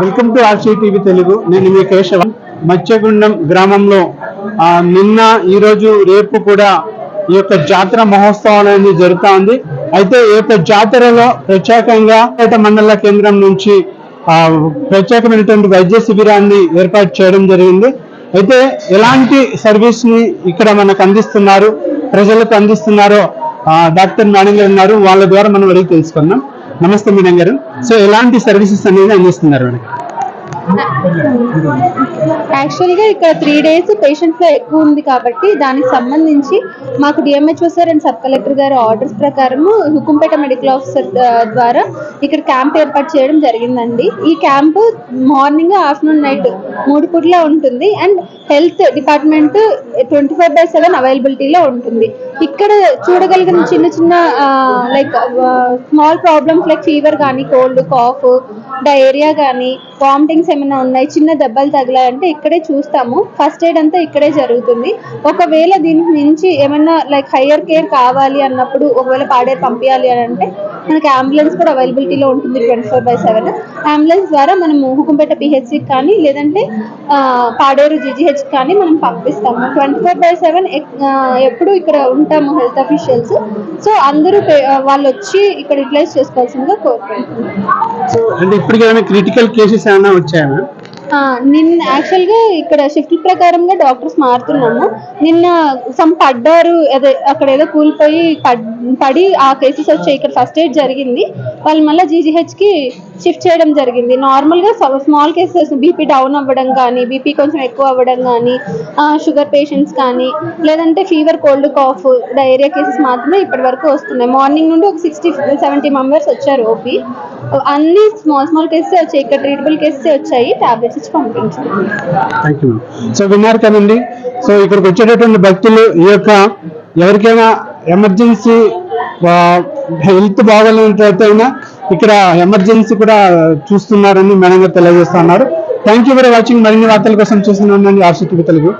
Welcome to RC TV Telugu నేను మీ కేశవ. మత్స్యగుండం గ్రామంలో నిన్న ఈ రోజు రేపు కూడా ఈ యొక్క జాతర మహోత్సవం అనేది జరుగుతా ఉంది. అయితే ఈ యొక్క జాతరలో ప్రత్యేకంగా పేట మండల కేంద్రం నుంచి ఆ, ప్రత్యేకమైనటువంటి వైద్య శిబిరాన్ని ఏర్పాటు చేయడం జరిగింది. అయితే ఎలాంటి సర్వీస్ని ఇక్కడ మనకు అందిస్తున్నారు ప్రజలకు అందిస్తున్నారో డాక్టర్ మేడం ఉన్నారు. వాళ్ళ ద్వారా మనం అడిగి తెలుసుకుందాం. నమస్తే మేడం గారు. సో ఎలాంటి సర్వీసెస్ అనేది అందిస్తున్నారు మనకి యాక్చువల్గా ఇక్కడ త్రీ డేస్ పేషెంట్ ఫ్లో ఎక్కువ ఉంది కాబట్టి దానికి సంబంధించి మాకు DMHO sir and sub collector గారి ఆర్డర్స్ ప్రకారము హుకుంపేట మెడికల్ ఆఫీసర్ ద్వారా ఇక్కడ క్యాంప్ ఏర్పాటు చేయడం జరిగిందండి. ఈ క్యాంపు మార్నింగ్ ఆఫ్టర్నూన్ నైట్ మూడు పూట్ల ఉంటుంది and health department twenty five by seven అవైలబిలిటీలో ఉంటుంది. ఇక్కడ చూడగలిగిన చిన్న చిన్న like small problems like fever కానీ కోల్డ్ కాఫ్ డయేరియా కానీ వామిటింగ్స్ ఏమైనా ఉన్నాయి? చిన్న దెబ్బలు తగిలాయంటే ఇక్కడే చూస్తాము. ఫస్ట్ ఎయిడ్ అంతా ఇక్కడే జరుగుతుంది. ఒకవేళ దీనికి మించి ఏమైనా లైక్ హయ్యర్ కేర్ కావాలి అన్నప్పుడు ఒకవేళ పాడేరు పంపించాలి అని అంటే మనకి అంబులెన్స్ కూడా అవైలబిలిటీలో ఉంటుంది twenty four by seven ambulance ద్వారా మనము హుకుంపేట పిహెచ్సికి కానీ లేదంటే పాడేరు జిజిహెచ్ కానీ మనం పంపిస్తాము. ట్వంటీ ఫోర్ బై సెవెన్ ఎప్పుడు ఇక్కడ ఉంటాము హెల్త్ అఫీషియల్స్ సో అందరూ వాళ్ళు వచ్చి ఇక్కడ యూటిలైజ్ చేసుకోవాల్సిందిగా కోరుకుంటున్నాం సో అంటే ఇప్పటికి క్రిటికల్ కేసెస్ ఏమైనా వచ్చాయా నిన్న యాక్చువల్గా ఇక్కడ షిఫ్ట్ ప్రకారంగా డాక్టర్స్ మారుతున్నాము. నిన్న సమ్ పడ్డారు అదే అక్కడ ఏదో కూలిపోయి పడ్- పడి ఆ కేసెస్ వచ్చాయి. ఇక్కడ ఫస్ట్ ఎయిడ్ జరిగింది. వాళ్ళు మళ్ళీ జీజీహెచ్కి షిఫ్ట్ చేయడం జరిగింది. నార్మల్గా స్మాల్ కేసెస్ బీపీ డౌన్ అవ్వడం కానీ బీపీ కొంచెం ఎక్కువ అవ్వడం కానీ షుగర్ పేషెంట్స్ కానీ లేదంటే fever cold cough diarrhoea cases మాత్రమే ఇప్పటి వరకు వస్తున్నాయి. మార్నింగ్ నుండి ఒక సిక్స్టీ సెవెంటీ మెంబర్స్ వచ్చారు ఓపీ అన్ని స్మాల్ స్మాల్ కేసెస్ వచ్చాయి. ఇక్కడ ట్రీటబుల్ కేసెస్ వచ్చాయి. టాబ్లెట్స్ ఇచ్చి పంపించాం థ్యాంక్ యూ సో విన్నారు కదండి సో ఇక్కడికి వచ్చేటటువంటి భక్తులు ఈ యొక్క ఎవరికైనా ఎమర్జెన్సీ హెల్త్ బాగోలేనట్లయితే అయినా ఇక్కడ ఎమర్జెన్సీ కూడా చూస్తున్నారని మేడం గారు తెలియజేస్తున్నారు. థ్యాంక్ యూ ఫర్ వాచింగ్ మరిన్ని వార్తల కోసం చూస్తున్నాను ఆర్సీ తెలుగు